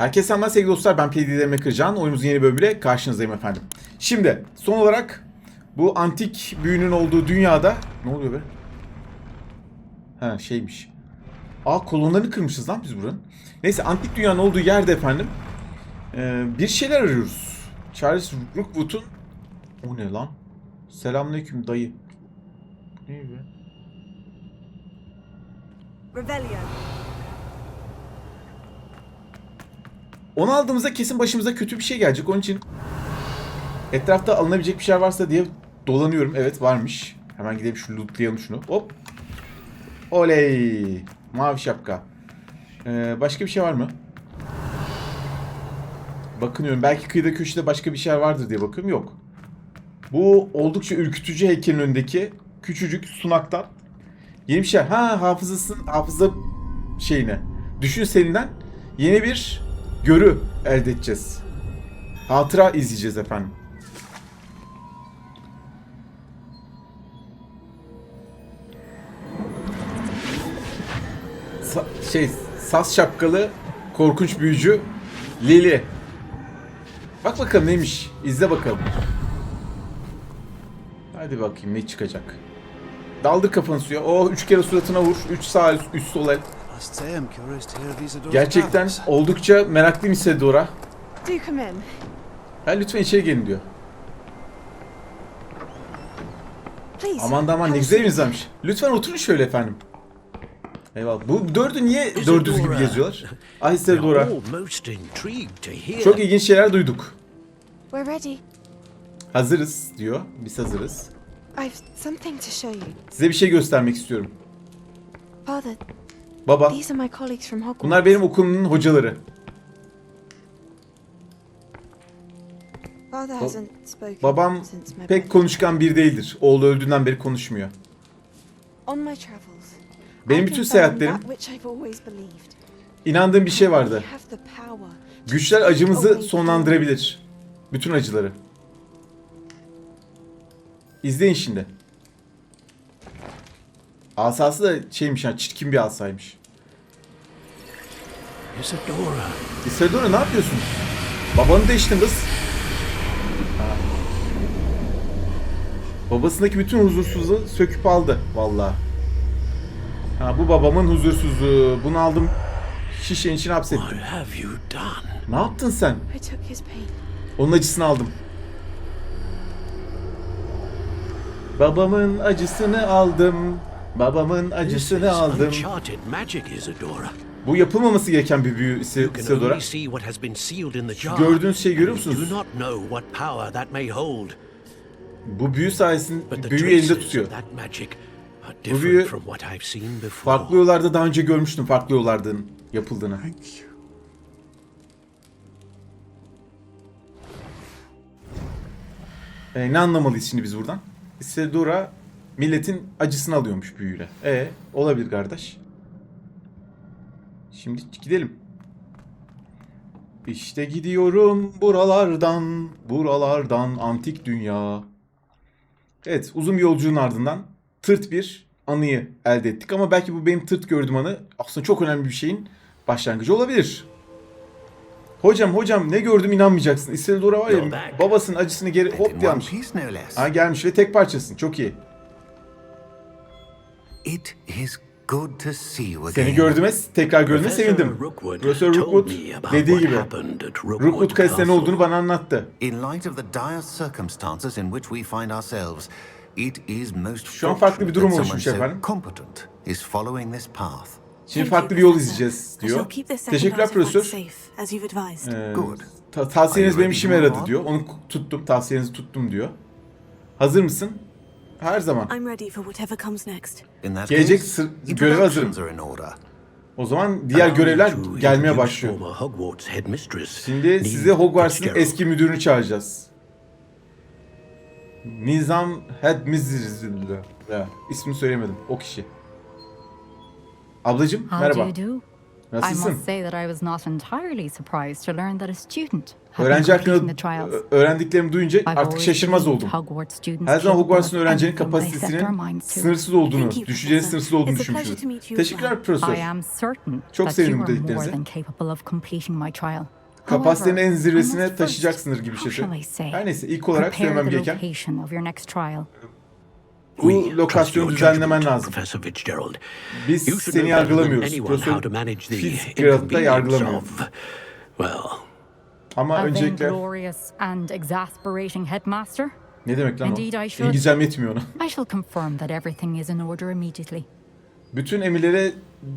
Herkese selamlar sevgili dostlar. Ben PDDM Kırcan. Oyunumuzun yeni bölümüyle karşınızdayım efendim. Şimdi son olarak bu antik büyünün olduğu dünyada... Ne oluyor be? Ha şeymiş. Aa kolonlarını kırmışız lan biz buranın. Neyse antik dünyanın olduğu yerde efendim ee, bir şeyler arıyoruz. Charles Rookwood'un... O ne lan? Selamünaleyküm dayı. Ne be? Revelio. Onu aldığımızda kesin başımıza kötü bir şey gelecek. Onun için etrafta alınabilecek bir şey varsa diye dolanıyorum. Evet varmış. Hemen gidelim şu lootlayalım şunu. Hop. Oley. Mavi şapka. Ee, başka bir şey var mı? Bakınıyorum. Belki kıyıda köşede başka bir şey vardır diye bakıyorum. Yok. Bu oldukça ürkütücü heykelin önündeki küçücük sunaktan yeni bir şey. Ha hafızasın hafıza şeyine. Düşün seninden yeni bir görü elde edeceğiz. Hatıra izleyeceğiz efendim. Sa- şey sas şapkalı korkunç büyücü Lili. Bak bakalım neymiş. İzle bakalım. Hadi bakayım ne çıkacak. Daldır kafanı suya. Oh üç kere suratına vur. Üç sağ üst, üst sol Gerçekten oldukça meraklıyım Isadora. Do come in. Ha lütfen içeri gelin diyor. Please. Aman da aman ne güzel imzamış. Lütfen oturun şöyle efendim. Eyvallah. Bu dördü niye dördüz gibi geziyorlar? İntrigued to hear. Çok ilginç şeyler duyduk. Hazırız diyor. Biz hazırız. Size bir şey göstermek istiyorum. Baba, these are my colleagues from Hogwarts. bunlar benim okulumun hocaları. Father hasn't spoken Babam since my pek konuşkan bir değildir. Oğlu öldüğünden beri konuşmuyor. On my travels, Benim bütün seyahatlerim inandığım bir şey vardı. Güçler acımızı sonlandırabilir. Bütün acıları. İzleyin şimdi. Asası da şeymiş ha çirkin bir asaymış. Isadora, Isadora ne yapıyorsun? Babanı değiştin kız. Ha. Babasındaki bütün huzursuzluğu söküp aldı vallahi. Ha bu babamın huzursuzluğu. Bunu aldım şişenin içine hapsettim. what have you done? Ne yaptın sen? Onun acısını aldım. Babamın acısını aldım. Babamın acısını aldım. Bu yapılmaması gereken bir büyü jar. gördüğünüz şeyi görüyor musunuz? Bu büyü sayesinde büyüyü elinde tutuyor. are büyü-. Farklı yollarda daha önce görmüştüm farklı yollardan yapıldığını. E, ne anlamalıyız şimdi biz buradan? Isadora milletin acısını alıyormuş büyüyle. E olabilir kardeş. Şimdi gidelim. İşte gidiyorum buralardan, buralardan antik dünya. Evet, uzun bir yolculuğun ardından tırt bir anıyı elde ettik. Ama belki bu benim tırt gördüğüm anı aslında çok önemli bir şeyin başlangıcı olabilir. Hocam hocam ne gördüm inanmayacaksın. Isildur var ya babasının acısını geri hop less. Ha gelmiş ve tek parçasın. Çok iyi. It is good to see you again. Seni gördüğüme tekrar gördüğüme sevindim. Rookwood Profesör told Rookwood me about dediği what gibi happened at Rookwood Rookwood Kalesi'nde ne Castle. olduğunu bana anlattı. In light of the dire circumstances in which we find ourselves, it is most Şu an farklı bir durum that oluşmuş efendim. competent is following this path. Şimdi farklı bir yol izleyeceğiz diyor. Teşekkürler profesör. Ee, Good. ta- tavsiyeniz benim işime yaradı diyor. Onu tuttum, tavsiyenizi tuttum diyor. Hazır mısın? Her zaman. I'm ready for whatever comes next. In that Gelecek case, sır- göreve hazırım. introductions are in order. O zaman diğer görevler to gelmeye başlıyor. former Hogwarts headmistress, Şimdi size Hogwarts'ın eski müdürünü çağıracağız. Nizam Hedmizr. Ya, ismini söylemedim. O kişi. Ablacım How merhaba. you do? I Nasılsın? must say that I was not entirely surprised to learn that a student Öğrenci hakkında öğrendiklerimi duyunca artık şaşırmaz oldum. Her zaman Hogwarts'ın öğrencinin kapasitesinin sınırsız olduğunu, düşüncenin sınırsız olduğunu düşünmüştüm. Teşekkürler profesör. Çok sevindim more dediklerinize. Kapasitenin en zirvesine first, gibi şey. say, Her neyse ilk olarak söylemem gereken bu lokasyonu düzenlemen lazım. Biz seni yargılamıyoruz. Profesör to manage the Fitzgerald da inconvenience yargılamıyor. well, Ama A öncelikle vainglorious and exasperating headmaster? ne demek lan o? Indeed, I should. İngilizcem yetmiyor ona. I shall confirm that everything is in order immediately. Bütün emirlere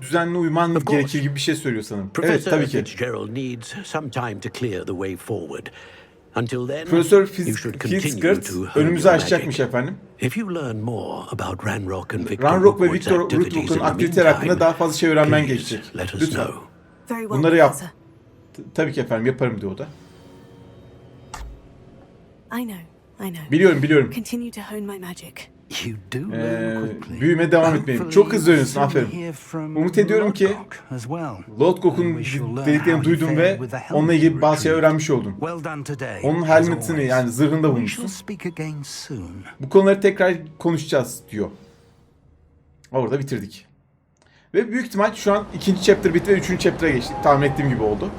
düzenli uyman Of course. gerekir gibi bir şey söylüyor sanırım. Evet Professor tabii ki. Fitzgerald needs some time to clear the way forward. Until then, Profesör you Fitz, should continue Fitzgerald to hone önümüzü your açacakmış magic. efendim. If you learn more about Ranrock and Victor Ranrock ve Rookwood's Victor activities in the aktiviteleri hakkında meantime, daha fazla şey öğrenmen please gerekecek. Let us Lütfen. know. Very well, Bunları yap. Professor. Tabii ki efendim yaparım diyor o da. I know, I know. Biliyorum biliyorum. Continue to hone my magic. You do Ee, büyüme devam. Hopefully Çok hızlı öğreniyorsun, aferin. Umut ediyorum ki. Lodgok'un dediklerini fared ve onunla ilgili bazı şey öğrenmiş today, Onun helmetini yani zırhını da bulmuşsun. Bu konuları tekrar konuşacağız diyor. Orada bitirdik. Ve büyük ihtimal şu an ikinci chapter bitti ve üçüncü chapter'a geçtik. Tahmin ettiğim gibi oldu.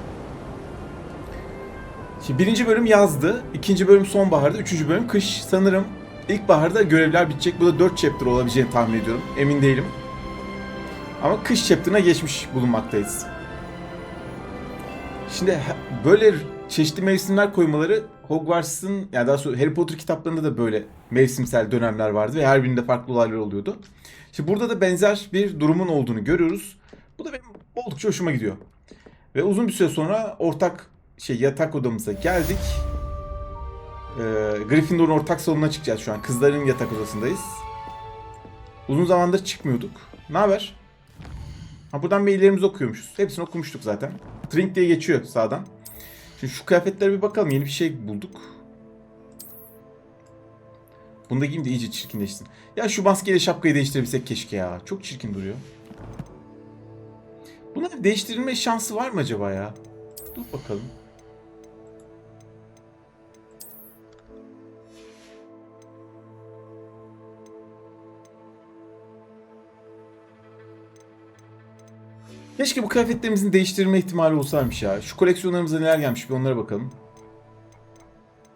Şimdi birinci bölüm yazdı. ikinci bölüm sonbaharda. Üçüncü bölüm kış. Sanırım ilkbaharda görevler bitecek. Bu da dört chapter olabileceğini tahmin ediyorum. Emin değilim. Ama kış chapter'ına geçmiş bulunmaktayız. Şimdi böyle çeşitli mevsimler koymaları Hogwarts'ın yani daha sonra Harry Potter kitaplarında da böyle mevsimsel dönemler vardı ve her birinde farklı olaylar oluyordu. Şimdi burada da benzer bir durumun olduğunu görüyoruz. Bu da benim oldukça hoşuma gidiyor. Ve uzun bir süre sonra ortak şey yatak odamıza geldik. Ee, Gryffindor'un ortak salonuna çıkacağız şu an. Kızların yatak odasındayız. Uzun zamandır çıkmıyorduk. Ne haber? Ha buradan maillerimizi okuyormuşuz. Hepsini okumuştuk zaten. Trink diye geçiyor sağdan. Şimdi şu kıyafetlere bir bakalım. Yeni bir şey bulduk. Bunu da giyeyim de iyice çirkinleşsin. Ya şu maskeyle şapkayı değiştirebilsek keşke ya. Çok çirkin duruyor. Bunlar değiştirilme şansı var mı acaba ya? Dur bakalım. Keşke bu kıyafetlerimizin değiştirme ihtimali olsaymış ya. Şu koleksiyonlarımıza neler gelmiş bir onlara bakalım.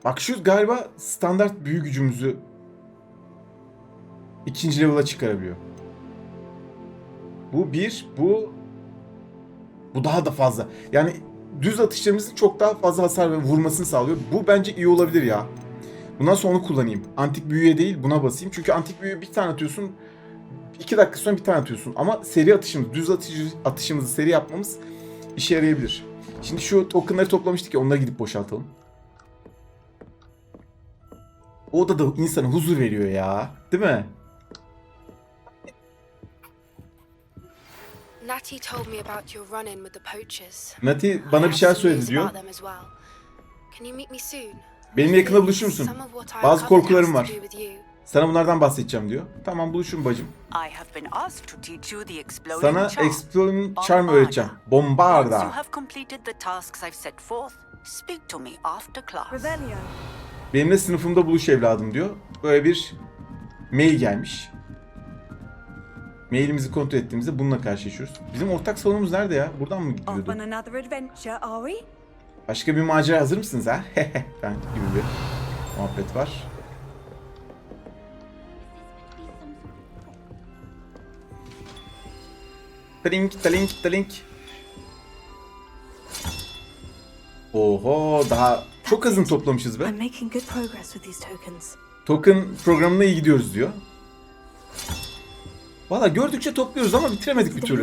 Bak şu galiba standart büyü gücümüzü ikinci level'a çıkarabiliyor. Bu bir, bu bu daha da fazla. Yani düz atışlarımızın çok daha fazla hasar ve vurmasını sağlıyor. Bu bence iyi olabilir ya. Bundan sonra onu kullanayım. Antik büyüye değil buna basayım. Çünkü antik büyüye bir tane atıyorsun. 2 dakika sonra bir tane atıyorsun. Ama seri atışımız, düz atış, atışımızı seri yapmamız işe yarayabilir. Şimdi şu tokenları toplamıştık ya onları gidip boşaltalım. O da da insana huzur veriyor ya. Değil mi? Natty told me about your run-in with the poachers. Nati bana bir some söyledi diyor. Benimle yakında buluşur musun? Bazı korkularım var. Sana bunlardan bahsedeceğim diyor. Tamam buluşun bacım. Sana. Exploding Charm öğreteceğim. Bombarda. Benimle sınıfımda buluş evladım diyor. Böyle bir mail gelmiş. Mailimizi kontrol ettiğimizde bununla karşılaşıyoruz. Bizim ortak salonumuz nerede ya? Buradan mı gidiyordu? Başka bir macera hazır mısınız ha? ben gibi bir muhabbet var. Talink talink talink. Oho daha çok azın toplamışız be. Token programına iyi gidiyoruz diyor. Valla gördükçe topluyoruz ama bitiremedik bir türlü.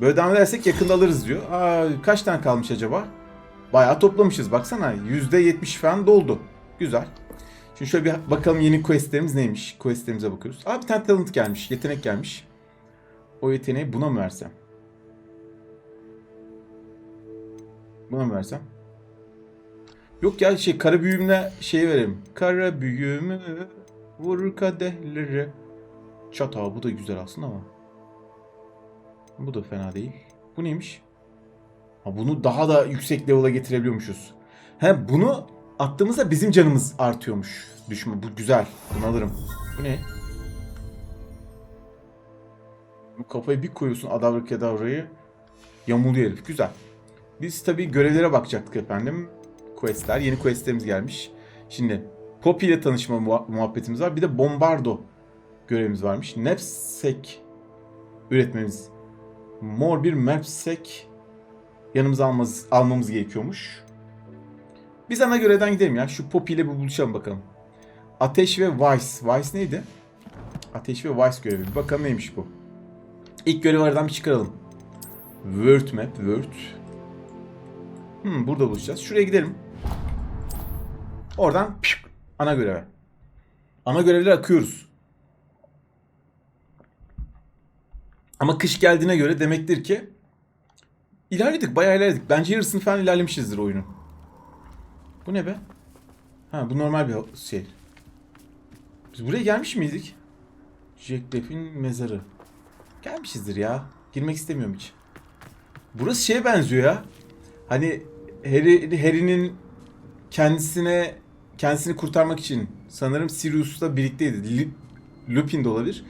Böyle devam edersek yakında alırız diyor. Aa, kaç tane kalmış acaba? Bayağı toplamışız baksana. %70 falan doldu. Güzel. Şimdi şöyle bir bakalım yeni questlerimiz neymiş? Questlerimize bakıyoruz. Aa bir tane talent gelmiş. Yetenek gelmiş. O yeteneği buna mı versem? Buna mı versem? Yok ya şey kara büyümle şeyi verelim. Kara büyümü vur kadehleri. Çata bu da güzel aslında ama. Bu da fena değil. Bu neymiş? Ha, bunu daha da yüksek level'a getirebiliyormuşuz. He bunu attığımızda bizim canımız artıyormuş. Düşman. Bu güzel. Bunu alırım. Bu ne? Bu kafayı bir koyuyorsun adavra kedavrayı. Yamuluyor herif. Güzel. Biz tabii görevlere bakacaktık efendim. Questler. Yeni questlerimiz gelmiş. Şimdi Poppy ile tanışma muha- muhabbetimiz var. Bir de Bombardo görevimiz varmış. Knapsack üretmemiz. Mor bir knapsack yanımıza almamız, almamız gerekiyormuş. Biz ana görevden gidelim ya. Şu Poppy ile bir buluşalım bakalım. Ateş ve Vice. Vice neydi? Ateş ve Vice görevi. Bir bakalım neymiş bu. İlk görevi aradan bir çıkaralım. World map, World. Hmm, burada buluşacağız. Şuraya gidelim. Oradan pşık, ana göreve. Ana görevlere akıyoruz. Ama kış geldiğine göre demektir ki ilerledik, bayağı ilerledik. Bence yarısını falan ilerlemişizdir oyunun. Bu ne be? Ha bu normal bir şey. Biz buraya gelmiş miydik? Jack Depp'in mezarı. Gelmişizdir ya. Girmek istemiyorum hiç. Burası şeye benziyor ya. Hani Harry, Harry'nin kendisine kendisini kurtarmak için sanırım Sirius'la birlikteydi. Li- Lupin de olabilir.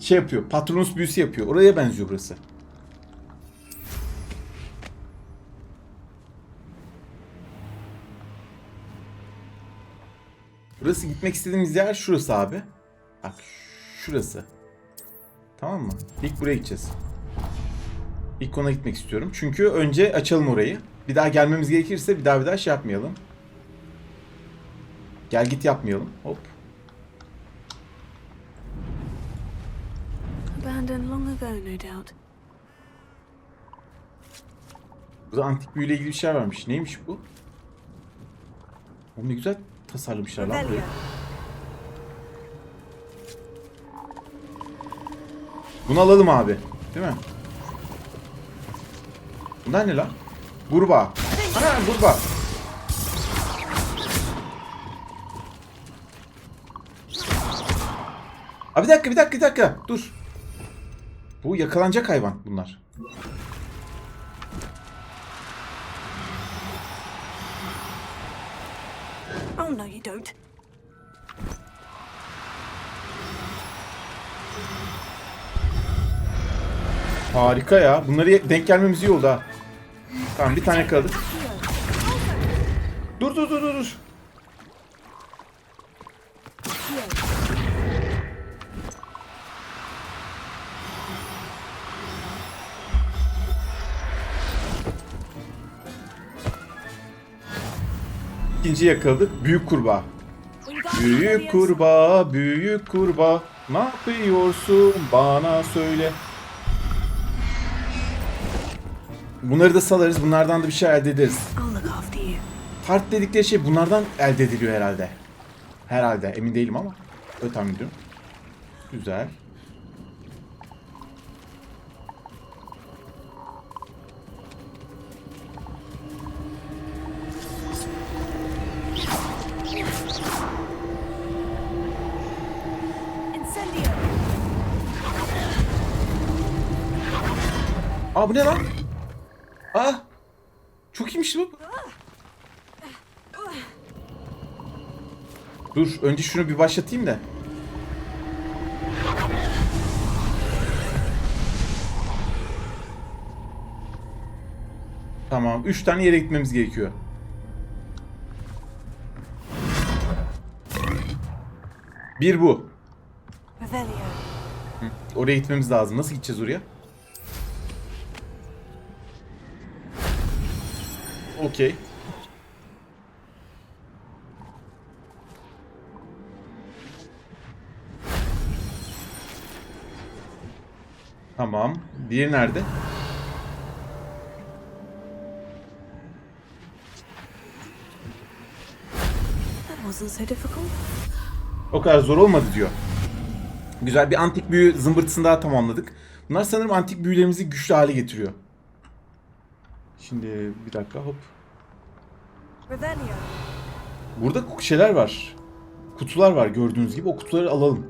Şey yapıyor. Patronus büyüsü yapıyor. Oraya benziyor burası. Burası gitmek istediğimiz yer şurası abi. Bak şurası. Tamam mı? İlk buraya gideceğiz. İlk ona gitmek istiyorum. Çünkü önce açalım orayı. Bir daha gelmemiz gerekirse bir daha bir daha şey yapmayalım. Gel git yapmayalım. Hop. Abandoned long ago, no doubt. Burada antik büyüyle ilgili bir şey varmış. Neymiş bu? Oğlum ne güzel tasarlamışlar lan burayı. Bunu alalım abi. Değil mi? Bunlar ne lan? Burba. Ana burba. Abi bir dakika bir dakika bir dakika. Dur. Bu yakalanacak hayvan bunlar. Oh no, you don't. Harika ya. Bunları denk gelmemiz iyi oldu ha. Tamam bir tane kaldı. Dur dur dur dur. İkinci yakaladık. Büyük kurbağa. Büyük kurbağa, büyük kurbağa. Ne yapıyorsun bana söyle. Bunları da salarız. Bunlardan da bir şey elde ederiz. Tart dedikleri şey bunlardan elde ediliyor herhalde. Herhalde. Emin değilim ama. Öyle tahmin ediyorum. Güzel. Aa bu ne lan? Aa! Çok iyiymiş bu. Dur önce şunu bir başlatayım da. Tamam. Üç tane yere gitmemiz gerekiyor. Bir bu. Oraya gitmemiz lazım. Nasıl gideceğiz oraya? Okey. Tamam. Diğeri nerede? O kadar zor olmadı diyor. Güzel bir antik büyü zımbırtısını daha tamamladık. Bunlar sanırım antik büyülerimizi güçlü hale getiriyor. Şimdi bir dakika hop. Burada şeyler var. Kutular var gördüğünüz gibi. O kutuları alalım.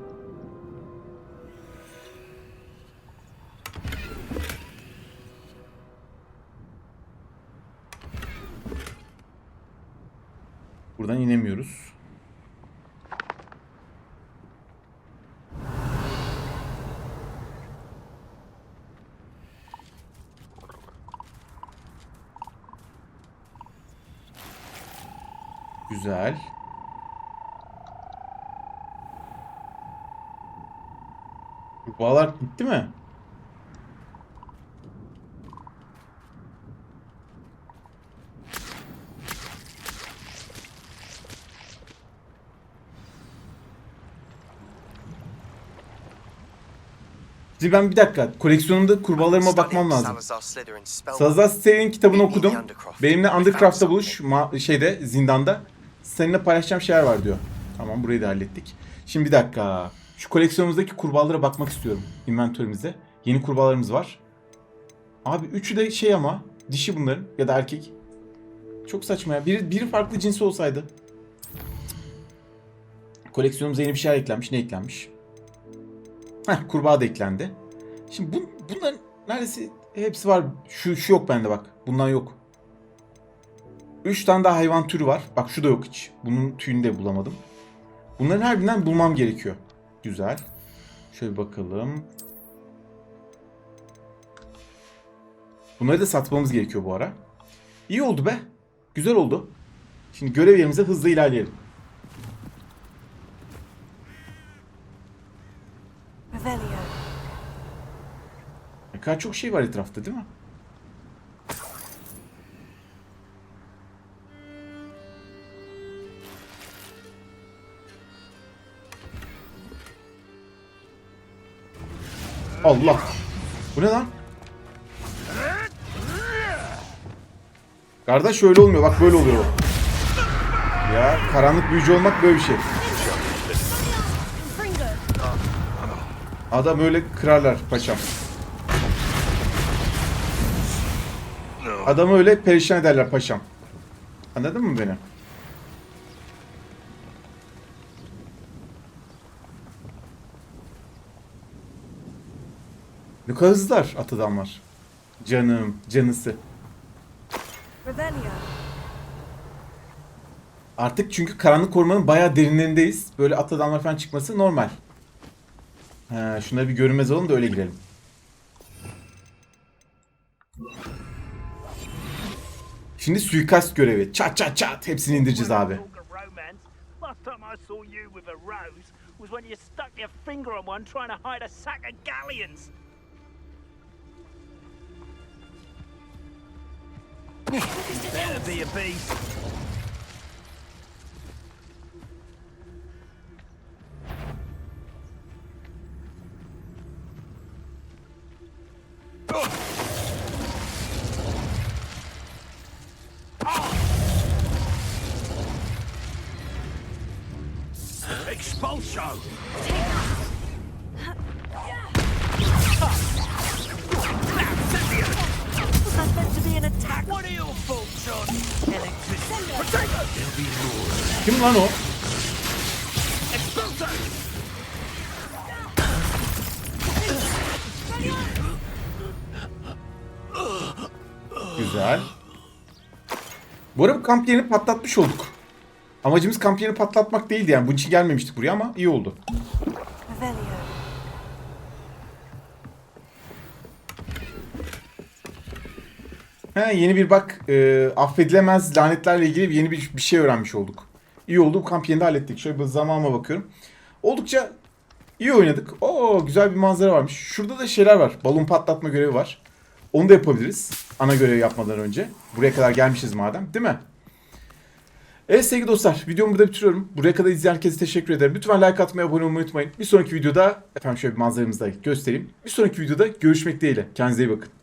Buradan inemiyoruz. Güzel. Bağlar gitti mi? Şimdi ben bir dakika koleksiyonumda kurbağalarıma bakmam lazım. Salazar Slytherin kitabını okudum. Benimle Undercraft'ta buluş ma- şeyde zindanda. Seninle paylaşacağım şeyler var diyor. Tamam burayı da hallettik. Şimdi bir dakika. Şu koleksiyonumuzdaki kurbağalara bakmak istiyorum. Inventörümüzde. Yeni kurbağalarımız var. Abi üçü de şey ama dişi bunların ya da erkek. Çok saçma ya. Biri, biri farklı cinsi olsaydı. Koleksiyonumuza yeni bir şeyler eklenmiş. Ne eklenmiş? Heh, kurbağa da eklendi. Şimdi bu, bunların neredeyse hepsi var. Şu, şu yok bende bak. Bundan yok. 3 tane daha hayvan türü var. Bak şu da yok hiç. Bunun tüyünü de bulamadım. Bunların her birinden bulmam gerekiyor. Güzel. Şöyle bakalım. Bunları da satmamız gerekiyor bu ara. İyi oldu be. Güzel oldu. Şimdi görev yerimize hızlı ilerleyelim. Ne kadar çok şey var etrafta değil mi? Allah. Bu ne lan? Kardeş öyle olmuyor. Bak böyle oluyor. Ya karanlık büyücü olmak böyle bir şey. Adam öyle kırarlar paşam. Adamı öyle perişan ederler paşam. Anladın mı beni? Ne kadar hızlılar at adamlar. Canım, canısı. Artık çünkü karanlık korumanın bayağı derinlerindeyiz. Böyle at adamlar falan çıkması normal. Ha, şunları bir görünmez alalım da öyle girelim. Şimdi suikast görevi. Çat çat çat. Hepsini indireceğiz abi. Better be a beast. Expulso! Kim lan o? Güzel. Bu arada bu kamp yerini patlatmış olduk. Amacımız kamp yerini patlatmak değildi yani. Bunun için gelmemiştik buraya ama iyi oldu. Revelio. He, yeni bir bak e, affedilemez lanetlerle ilgili yeni bir, bir şey öğrenmiş olduk. İyi oldu bu kamp yerini de hallettik. Şöyle bir zamanıma bakıyorum. Oldukça iyi oynadık. Oo güzel bir manzara varmış. Şurada da şeyler var. Balon patlatma görevi var. Onu da yapabiliriz. Ana görevi yapmadan önce. Buraya kadar gelmişiz madem değil mi? Evet sevgili dostlar videomu burada bitiriyorum. Buraya kadar izleyen herkese teşekkür ederim. Lütfen like atmayı, abone olmayı unutmayın. Bir sonraki videoda efendim şöyle bir manzaramızı da göstereyim. Bir sonraki videoda görüşmek dileğiyle. Kendinize iyi bakın.